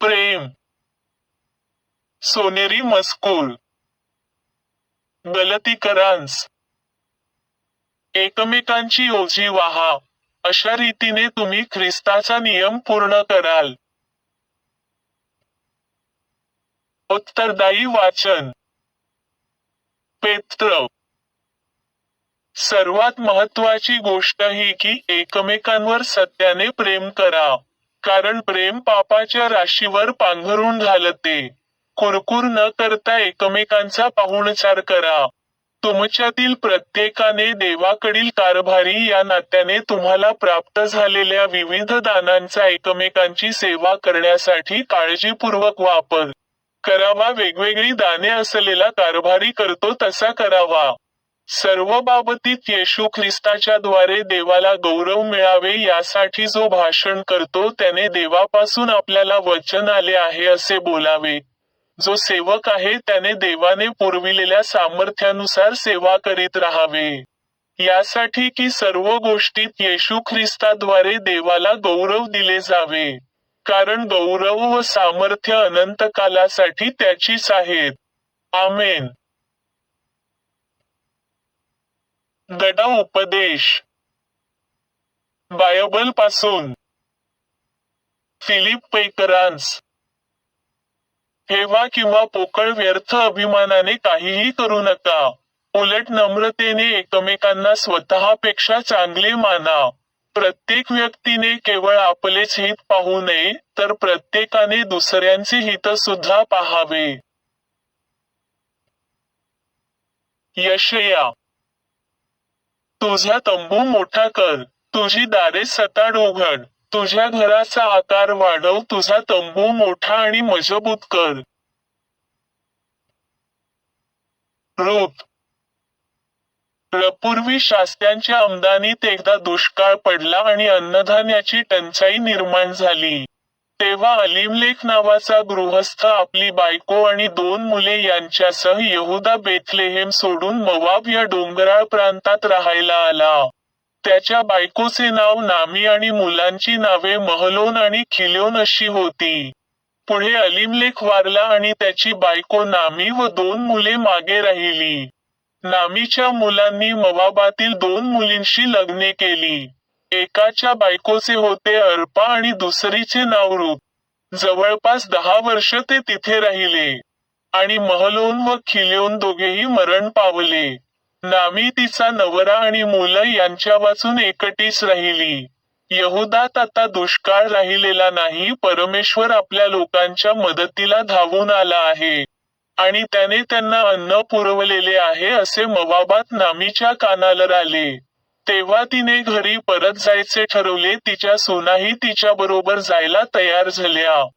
प्रेम. सोनेरी मस्कूल. गलतीकरांस. एकमेकांची ओझी वाहा. अशा रीतीने तुम्ही ख्रिस्ताचा नियम पूर्ण कराल. उत्तरदायी वाचन. पेत्र. सर्वात महत्वाची गोष्ट ही की एकमेकांवर सत्याने प्रेम करा. कारण प्रेम पापाच्या राशीवर पांघरून घालते कुरकुर न करता एकमेकांचा पाहुणचार करा. तुमच्यातील प्रत्येकाने देवाकडील कारभारी या नात्याने तुम्हाला प्राप्त झालेल्या विविध दानांचा एकमेकांची सेवा करण्यासाठी काळजीपूर्वक वापर. करावा वेगवेगळी दाने असलेला कारभारी करतो तसा करावा. सर्व बाबतीत येशू ख्रिस्ताच्या द्वारे देवाला गौरव मिळावे यासाठी जो भाषण करतो त्याने देवापासून आपल्याला वचन आले आहे असे बोलावे. जो सेवक आहे त्याने देवाने पुरविलेल्या सामर्थ्यानुसार सेवा करीत राहावे. यासाठी की सर्व गोष्टीत येशू ख्रिस्ताद्वारे देवाला गौरव दिले जावे. कारण गौरव व सामर्थ्य अनंत कालासाठी त्याचीच आहेत. आमेन. गडा उपदेश बायबलपासून. फिलिप पैकरांस. हेवा किंवा पोकळ व्यर्थ अभिमानाने काहीही करू नका. उलट नम्रतेने एकमेकांना स्वतःपेक्षा चांगले माना. प्रत्येक व्यक्तीने केवळ आपलेच हित पाहू नये तर प्रत्येकाने दुसऱ्यांचे हित सुद्धा पाहावे. यशया तुझा तंबू मोठा कर. तुझी दारे सताड उघड. तुझ्या घराचा आकार वाढव. तुझा तंबू मोठा आणि मजबूत कर. रूप. पूर्वी शास्त्यांच्या आमदानीत एकदा दुष्काळ पडला आणि अन्नधान्याची टंचाई निर्माण झाली. तेव्हा अलिमलेख नावाचा गृहस्थ आपली बायको आणि दोन मुले यांच्यासह यहुदा बेथलेहेम सोडून मवाब या डोंगराळ प्रांतात राहायला आला. त्याच्या बायकोचे नाव नामी आणि मुलांची नावे महलोन आणि खिल्योन अशी होती. पुढे अलिमलेख वारला आणि त्याची बायको नामी व दोन मुले मागे राहिली. नामीच्या मुलांनी मवाबातील दोन मुलींशी लग्ने केली. एकाच्या बायकोचे होते अर्पा आणि दुसरीचे नाव रूप जवळपास दहा वर्ष ते तिथे राहिले. आणि महलोन व खिल्योन दोघेही मरण पावले. नामी तिचा नवरा आणि मुलं यांच्या वाचून एकटीच राहिली. यहुदात आता दुष्काळ राहिलेला नाही परमेश्वर आपल्या लोकांच्या मदतीला धावून आला आहे. आणि त्याने त्यांना अन्न पुरवलेले आहे असे मवाबात नामीच्या कानाला आले तेव्हा तिने घरी परत जायचे ठरवले तिच्या सुनाही तिच्या बरोबर जायला तयार झाल्या.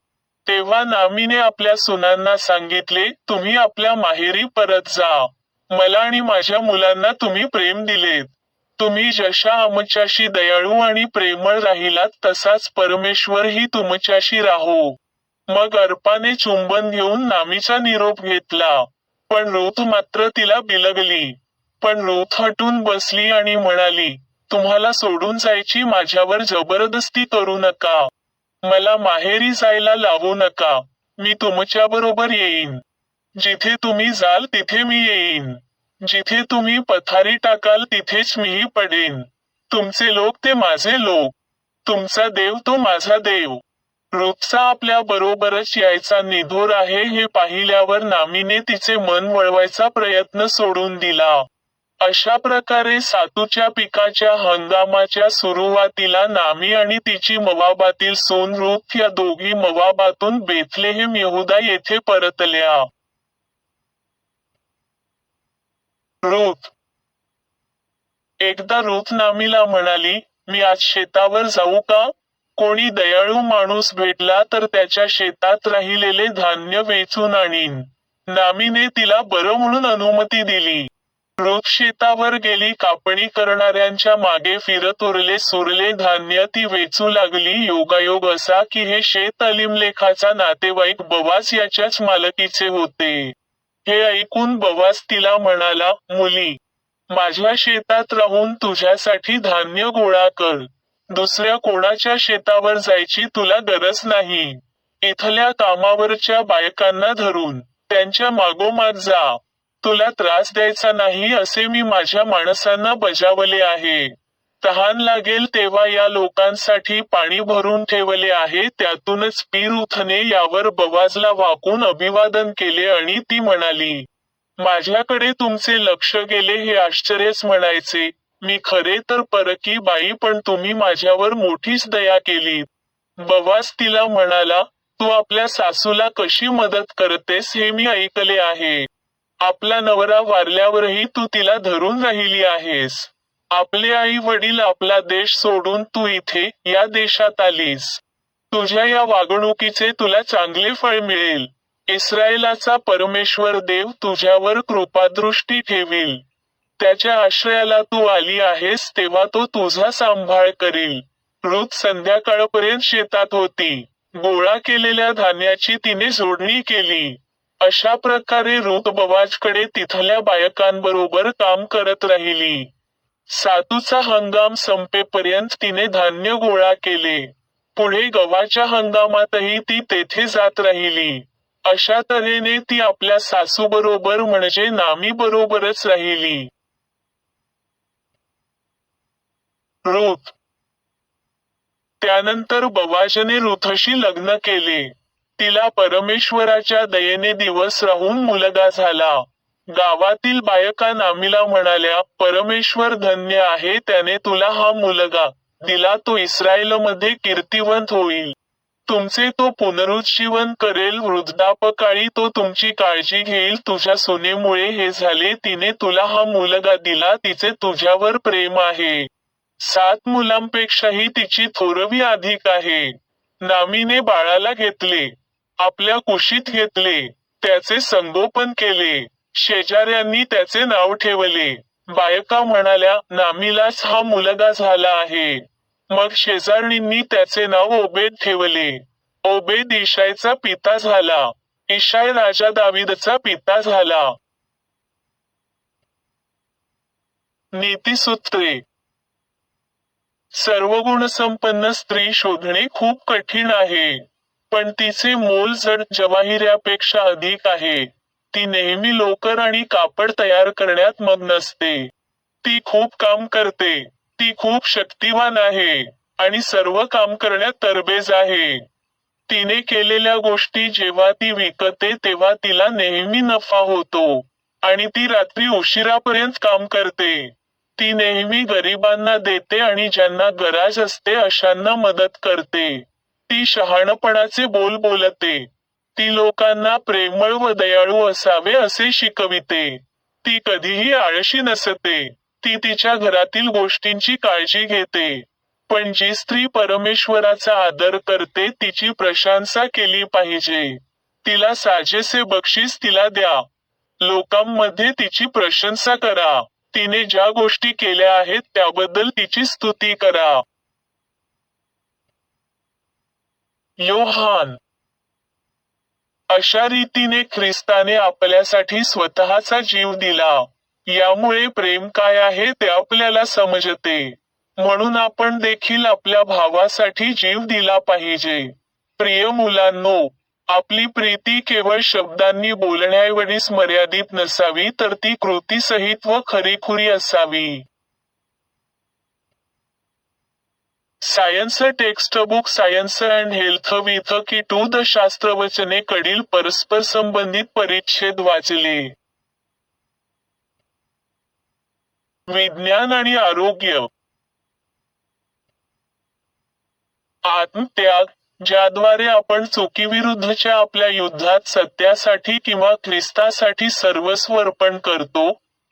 तेव्हा नामीने आपल्या सुनांना सांगितले तुम्ही आपल्या माहेरी परत जा. मला आणि माझ्या मुलांना तुम्ही प्रेम दिलेत. तुम्ही जशा आमच्याशी दयाळू आणि प्रेमळ राहिलात तसाच परमेश्वरही तुमच्याशी राहो. मग अर्पाने चुंबन घेऊन नामीचा निरोप घेतला. पण रूथ मात्र तिला बिलगली. पण नो हटून बसली आणि म्हणाली तुम्हाला सोडून जायची माझ्यावर जबरदस्ती करू नका. मला माहेरी जायला लावू नका. मी तुमच्या बरोबर येईन. जिथे तुम्ही जाल तिथे मी येईन. जिथे तुम्ही पथारी टाकाल तिथेच मीही पडेन. तुमचे लोक ते माझे लोक. तुमचा देव तो माझा देव. रूपचा आपल्या बरोबरच यायचा निधोर आहे हे पाहिल्यावर नामीने तिचे मन वळवायचा प्रयत्न सोडून दिला. अशा प्रकारे सातूच्या पिकाच्या हंगामाच्या सुरुवातीला नामी आणि तिची मवाबातील सोन रूप या दोघी मवाबातून बेथलेहेम यहुदा येथे परतल्या. रूथ एकदा रूथ नामीला म्हणाली मी आज शेतावर जाऊ का? कोणी दयाळू माणूस भेटला तर त्याच्या शेतात राहिलेले धान्य वेचून आणीन. नामीने तिला बरं म्हणून अनुमती दिली. रोज शेतावर गेली कापणी करणाऱ्यांच्या मागे फिरत उरले सुरले धान्य ती वेचू लागली. योगायोग असा की हे शेत अलिमलेखाचा नातेवाईक बवास याच्याच मालकीचे होते. हे ऐकून बवास तिला म्हणाला मुली माझ्या शेतात राहून तुझ्यासाठी धान्य गोळा कर. दुसऱ्या कोणाच्या शेतावर जायची तुला गरज नाही. इथल्या कामावरच्या बायकांना धरून. त्यांच्या मागोमाग जा. तुला त्रास द्यायचा नाही असे मी माझ्या माणसांना बजावले आहे. तहान लागेल तेव्हा या लोकांसाठी पाणी भरून ठेवले आहे त्यातूनच पीर उथने यावर बवाजला वाकून अभिवादन केले आणि ती म्हणाली माझ्याकडे तुमचे लक्ष गेले हे आश्चर्यच म्हणायचे. मी खरे तर परकी बाई पण तुम्ही माझ्यावर मोठीच दया केली बवास तिला म्हणाला तू आपल्या सासूला कशी मदत करतेस हे मी ऐकले आहे. आपला नवरा वारल्यावरही तू तिला धरून राहिली आहेस. आपले आई वडील आपला देश सोडून तू इथे या देशात आलीस. तुझ्या या वागणुकीचे तुला चांगले फळ मिळेल. इस्रायलाचा परमेश्वर देव तुझ्यावर कृपादृष्टी ठेवील. त्याच्या आश्रयाला तू आली आहेस तेव्हा तो तुझा सांभाळ करील. रुत संध्याकाळपर्यंत शेतात होती. गोळा केलेल्या धान्याची तिने जोडणी केली. अशा प्रकारे रुत बवाजकडे तिथल्या बायकांबरोबर काम करत राहिली. सातूचा हंगाम संपेपर्यंत तिने धान्य गोळा केले. पुढे गव्हाच्या हंगामातही ती तेथे जात राहिली. अशा तऱ्हेने ती आपल्या सासूबरोबर म्हणजे नामी बरोबरच राहिली. रुथ त्यानंतर बवाजने रुथशी लग्न केले. तिला परमेश्वराच्या दयेने दिवस राहून मुलगा झाला. गावातील बायका नामीला म्हणाल्या परमेश्वर धन्य आहे त्याने तुला हा मुलगा दिला तो इस्रायलमध्ये कीर्तिवंत होईल. तुमचे तो पुनरुज्जीवन करेल वृद्धापकाळी तो तुमची काळजी घेईल तुझ्या सुनेमुळे हे झाले तिने तुला हा मुलगा दिला तिचे तुझ्यावर प्रेम आहे. सात मुलांपेक्षाही तिची थोरवी अधिक आहे. नामीने बाळाला घेतले. आपल्या कुशीत घेतले त्याचे संगोपन केले. शेजाऱ्यांनी त्याचे नाव ठेवले. बायका म्हणाल्या नामीलाच हा मुलगा झाला आहे. मग शेजारणींनी त्याचे नाव ओबेद ठेवले. ओबेद इशायचा पिता झाला. इशाय राजा दाविदचा पिता झाला. नीतीसूत्रे. सर्व गुणसंपन्न स्त्री शोधणे खूप कठीण आहे. पण तिचे मोल जड जवाहिऱ्यापेक्षा अधिक आहे. ती नेहमी लोकर आणि कापड तयार करण्यात मग नसते ती खूप काम करते. ती खूप शक्तिवान आहे आणि सर्व काम करण्यात तरबेज आहे. तिने केलेल्या गोष्टी जेव्हा ती विकते तेव्हा तिला नेहमी नफा होतो आणि ती रात्री उशिरापर्यंत काम करते. ती नेहमी गरिबांना देते आणि ज्यांना गरज असते अशांना मदत करते. ती शहाणपणाचे बोल बोलते. ती लोकांना प्रेमळ व दयाळू असावे असे शिकविते. ती कधीही आळशी नसते. ती तिच्या घरातील गोष्टींची काळजी घेते. पण जी स्त्री परमेश्वराचा आदर करते तिची प्रशंसा केली पाहिजे. तिला साजेसे बक्षीस तिला द्या. लोकांमध्ये तिची प्रशंसा करा. तिने ज्या गोष्टी केल्या आहेत त्याबद्दल तिची स्तुती करा. योहान. अशा रीतीने ख्रिस्ताने आपल्यासाठी स्वतःचा जीव दिला. यामुळे प्रेम काय आहे ते आपल्याला समजते. म्हणून आपण देखील आपल्या भावासाठी जीव दिला पाहिजे. प्रिय मुलांनो आपली प्रीती केवळ शब्दांनी बोलण्याएवढीच मर्यादित नसावी तर ती कृतीसहित व खरीखुरी असावी. Science textbook science and health with key to the शास्त्रवचने कडील परस्पर संबंधित परिच्छेद वाचले. विज्ञान आणि आरोग्य. आत्मत्याग ज्याद्वारे आपण चुकीविरुद्धच्या आपल्या युद्धात सत्यासाठी किंवा ख्रिस्तासाठी सर्वस्व अर्पण करतो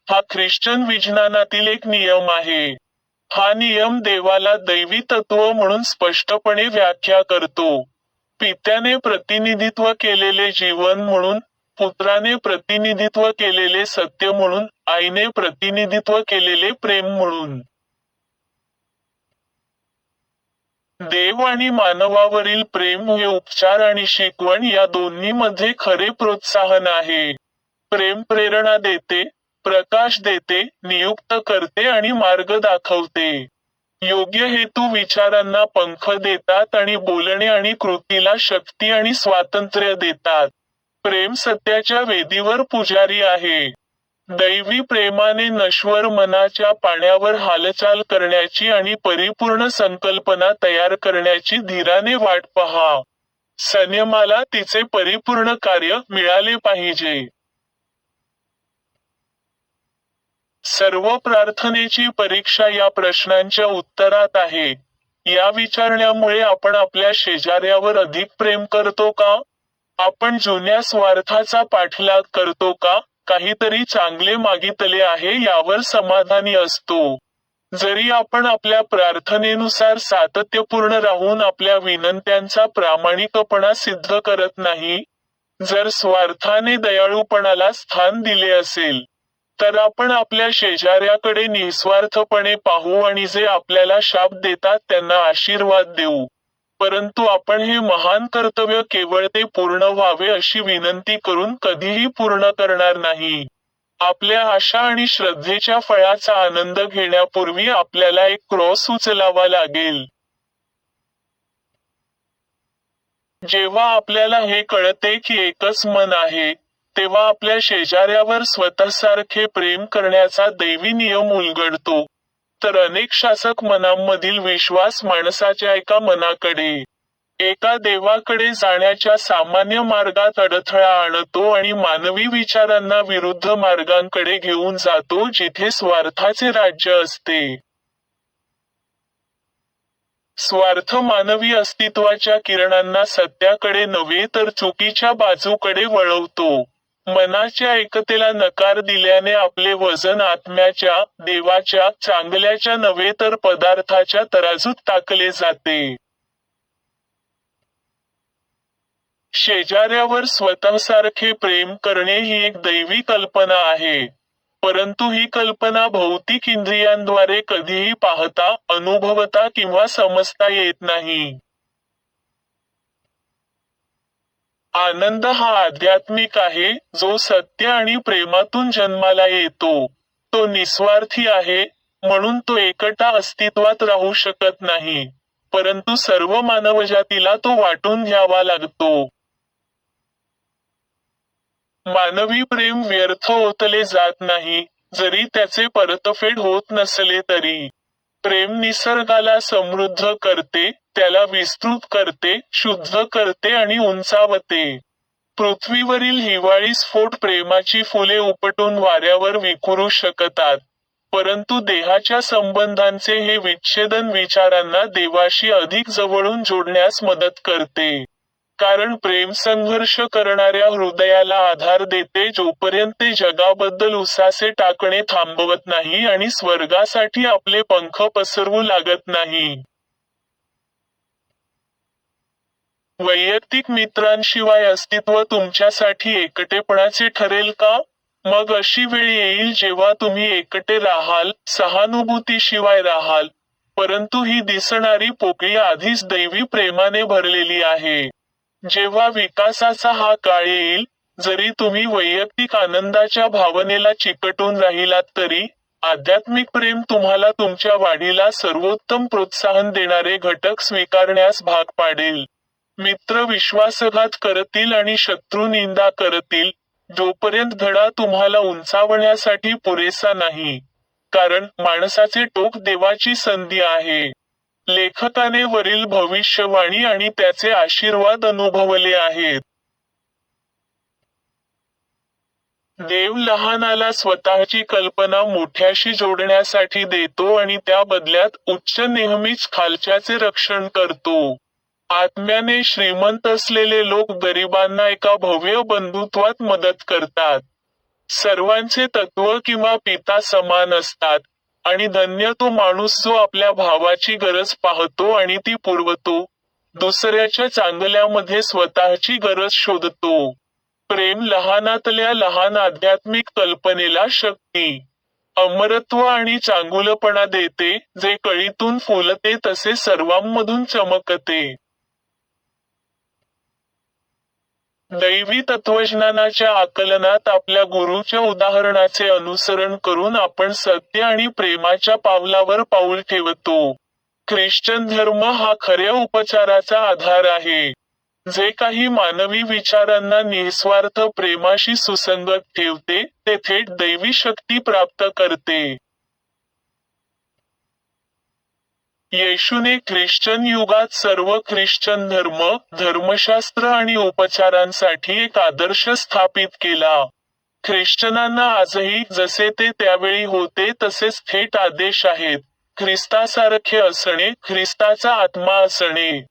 हा ख्रिश्चन विज्ञानातील एक नियम आहे. हा नियम देवाला दैवी तत्व म्हणून स्पष्टपणे व्याख्या करतो. पित्याने प्रतिनिधित्व केलेले जीवन म्हणून पुत्राने प्रतिनिधित्व केलेले सत्य म्हणून आईने प्रतिनिधित्व केलेले प्रेम म्हणून. देव आणि मानवावरील प्रेम हे उपचार आणि शिकवण या दोन्हीमध्ये खरे प्रोत्साहन आहे. प्रेम प्रेरणा देते प्रकाश देते नियुक्त करते आणि मार्ग दाखवते. योग्य हेतू विचारांना पंख देतात आणि बोलणे आणि कृतीला शक्ती आणि स्वातंत्र्य देतात. प्रेम सत्याच्या वेदीवर पुजारी आहे. दैवी प्रेमाने नश्वर मनाच्या पाण्यावर हालचाल करण्याची आणि परिपूर्ण संकल्पना तयार करण्याची धीराने वाट पहा. संयमाला तिचे परिपूर्ण कार्य मिळाले पाहिजे. सर्व प्रार्थनेची परीक्षा या प्रश्नांच्या उत्तरात आहे. या विचारण्यामुळे आपण आपल्या शेजाऱ्यावर अधिक प्रेम करतो का? आपण जुन्या स्वार्थाचा पाठलाग करतो का? काहीतरी चांगले मागितले आहे यावर समाधानी असतो. जरी आपण आपल्या प्रार्थनेनुसार सातत्यपूर्ण राहून आपल्या विनंत्यांचा प्रामाणिकपणा सिद्ध करत नाही जर स्वार्थाने दयाळूपणाला स्थान दिले असेल तर आपण आपल्या शेजाऱ्याकडे निस्वार्थपणे पाहू आणि जे आपल्याला शाप देतात त्यांना आशीर्वाद देऊ. परंतु आपण हे महान कर्तव्य केवळ ते पूर्ण व्हावे अशी विनंती करून कधीही पूर्ण करणार नाही. आपल्या आशा आणि श्रद्धेच्या फळाचा आनंद घेण्यापूर्वी आपल्याला एक क्रॉस उचलावा लागेल. जेव्हा आपल्याला हे कळते की एकच मन आहे तेव्हा आपल्या शेजाऱ्यावर स्वतःसारखे प्रेम करण्याचा दैवी नियम उलगडतो. तर अनेक शासक मनांमधील विश्वास माणसाच्या एका मनाकडे एका देवाकडे जाण्याच्या सामान्य मार्गात अडथळा आणतो आणि मानवी विचारांना विरुद्ध मार्गांकडे घेऊन जातो जिथे स्वार्थाचे राज्य असते. स्वार्थ मानवी अस्तित्वाच्या किरणांना सत्याकडे नव्हे तर चुकीच्या बाजूकडे वळवतो. मनाच्या एकतेला नकार दिल्याने आपले वजन आत्म्याच्या देवाच्या चांगल्याच्या नव्हे तर पदार्थाच्या तराजूत टाकले जाते. शेजाऱ्यावर स्वतःसारखे प्रेम करणे ही एक दैवी कल्पना आहे. परंतु ही कल्पना भौतिक इंद्रियांद्वारे कधीही पाहता अनुभवता किंवा समजता येत नाही. आनंद हा आध्यात्मिक आहे जो सत्य आणि प्रेमातून जन्माला येतो. तो निस्वार्थी आहे म्हणून तो एकटा अस्तित्वात राहू शकत नाही. परंतु सर्व मानवजातीला तो वाटून घ्यावा लागतो. मानवी प्रेम व्यर्थ ओतले जात नाही जरी त्याचे परतफेड होत नसले तरी. प्रेम निसर्गाला समृद्ध करते त्याला विस्तृत करते शुद्ध करते आणि उंचावते. पृथ्वीवरील हिवाळी स्फोट प्रेमाची फुले उपटून वाऱ्यावर विखुरू शकतात परंतु देहाच्या संबंधांचे हे विच्छेदन विचारांना देवाशी अधिक जवळून जोडण्यास मदत करते. कारण प्रेम संघर्ष करणाऱ्या हृदयाला आधार देते जोपर्यंत ते जगाबद्दल उसासे टाकणे थांबवत नाही आणि स्वर्गासाठी आपले पंख पसरवू लागत नाही. वैयक्तिक मित्रांशिवाय अस्तित्व तुमच्यासाठी एकटेपणाचे ठरेल का? मग अशी वेळ येईल जेव्हा तुम्ही एकटे राहाल सहानुभूतीशिवाय राहाल परंतु ही दिसणारी पोकळी आधीच दैवी प्रेमाने भरलेली आहे. जेव्हा विकासाचा हा काळ येईल जरी तुम्ही वैयक्तिक आनंदाच्या भावनेला चिकटून राहिलात तरी आध्यात्मिक प्रेम तुम्हाला तुमच्या वाढीला सर्वोत्तम प्रोत्साहन देणारे घटक स्वीकारण्यास भाग पाडेल. मित्र विश्वासघात करतील आणि शत्रू निंदा करतील जोपर्यंत धडा तुम्हाला उंचावण्यासाठी पुरेसा नाही. कारण माणसाचे टोक देवाची संधी आहे. लेखकाने वरील भविष्यवाणी आणि त्याचे आशीर्वाद अनुभवले आहेत. देव लहानाला स्वतःची कल्पना मोठ्याशी जोडण्यासाठी देतो आणि त्या बदल्यात उच्च नेहमीच खालच्याचे रक्षण करतो. आत्म्याने श्रीमंत असलेले लोक गरिबांना एका भव्य बंधुत्वात मदत करतात. सर्वांचे तत्व किंवा पिता समान असतात. आणि धन्य तो माणूस जो आपल्या भावाची गरज पाहतो आणि ती पुरवतो. दुसऱ्याच्या चांगल्यामध्ये स्वतःची गरज शोधतो. प्रेम लहानातल्या लहान आध्यात्मिक कल्पनेला शक्ती. अमरत्व आणि चांगुलपणा देते जे कळीतून फुलते तसे सर्वांमधून चमकते. दैवी तत्वज्ञानाच्या आकलनात आपल्या गुरुच्या उदाहरणाचे अनुसरण करून आपण सत्य आणि प्रेमाच्या पावलावर पाऊल ठेवतो. ख्रिश्चन धर्म हा खऱ्या उपचाराचा आधार आहे. जे काही मानवी विचारांना निस्वार्थ प्रेमाशी सुसंगत ठेवते ते थेट दैवी शक्ती प्राप्त करते. येशूने ख्रिश्चन युगात सर्व ख्रिश्चन धर्म धर्मशास्त्र आणि उपचारांसाठी एक आदर्श स्थापित केला. ख्रिश्चनांना आजही जसे ते त्यावेळी होते तसेच थेट आदेश आहेत. ख्रिस्तासारखे असणे ख्रिस्ताचा आत्मा असणे.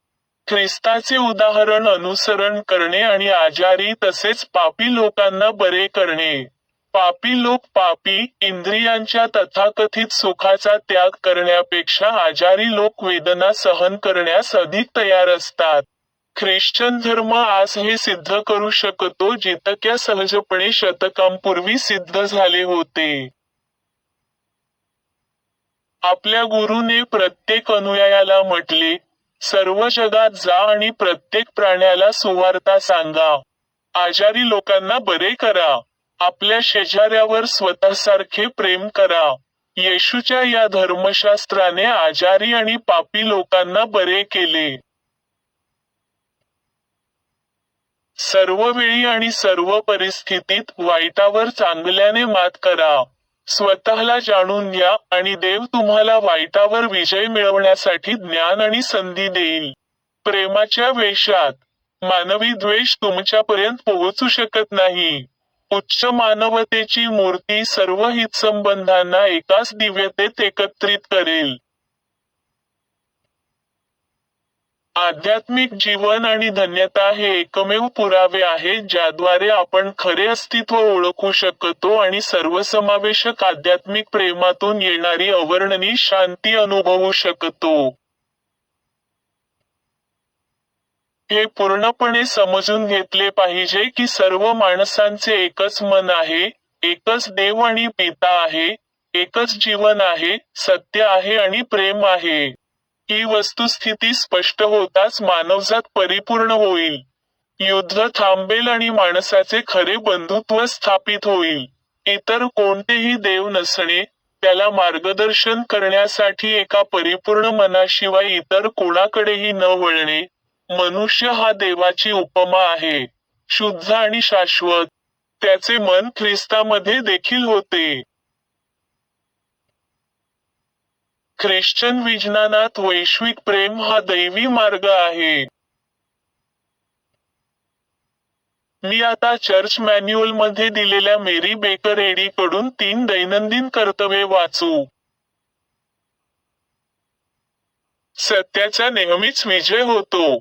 ख्रिस्ताचे उदाहरण अनुसरण करणे आणि आजारी तसेच पापी लोकांना बरे करणे. पापी लोक पापी इंद्रियांच्या तथाकथित सुखाचा त्याग करण्यापेक्षा आजारी लोक वेदना सहन करण्यास अधिक तयार असतात. ख्रिश्चन धर्म आज हे सिद्ध करू शकतो जितक्या सहजपणे शतकांपूर्वी सिद्ध झाले होते. आपल्या गुरुने प्रत्येक अनुयायाला म्हटले सर्व जगात जा आणि प्रत्येक प्राण्याला सुवार्ता सांगा. आजारी लोकांना बरे करा. आपल्या शेजाऱ्यावर स्वतःसारखे प्रेम करा. येशूच्या या धर्मशास्त्राने आजारी आणि पापी लोकांना बरे केले. सर्व वेळी आणि सर्व परिस्थितीत वाईटावर चांगल्याने मात करा. स्वतःला जाणून घ्या आणि देव तुम्हाला वाईटावर विजय मिळवण्यासाठी ज्ञान आणि संधी देईल. प्रेमाच्या वेशात. मानवी द्वेष तुमच्यापर्यंत पोहोचू शकत नाही. उच्च मानवतेची मूर्ती सर्व हितसंबंधांना एकाच दिव्यतेत एकत्रित करेल. आध्यात्मिक जीवन आणि धन्यता हे एकमेव पुरावे आहेत ज्याद्वारे आपण खरे अस्तित्व ओळखू शकतो आणि सर्वसमावेशक आध्यात्मिक प्रेमातून येणारी अवर्णनी शांती अनुभवू शकतो. हे पूर्णपणे समजून घेतले पाहिजे की सर्व माणसांचे एकच मन आहे एकच देव आणि पिता आहे एकच जीवन आहे सत्य आहे आणि प्रेम आहे. ही वस्तुस्थिती स्पष्ट होताच मानवजात परिपूर्ण होईल. युद्ध थांबेल आणि माणसाचे खरे बंधुत्व स्थापित होईल. इतर कोणतेही देव नसणे त्याला मार्गदर्शन करण्यासाठी एका परिपूर्ण मनाशिवाय इतर कोणाकडेही न वळणे मनुष्य हा देवाची उपमा आहे शुद्ध आणि शाश्वत. त्याचे मन ख्रिस्तामध्ये देखील होते. ख्रिश्चन विज्ञानात वैश्विक प्रेम हा दैवी मार्ग आहे. मी आता चर्च मॅन्युअलमध्ये दिलेल्या मेरी बेकर एडी कडून तीन दैनंदिन कर्तव्ये वाचू. सत्याचा नेहमीच विजय होतो.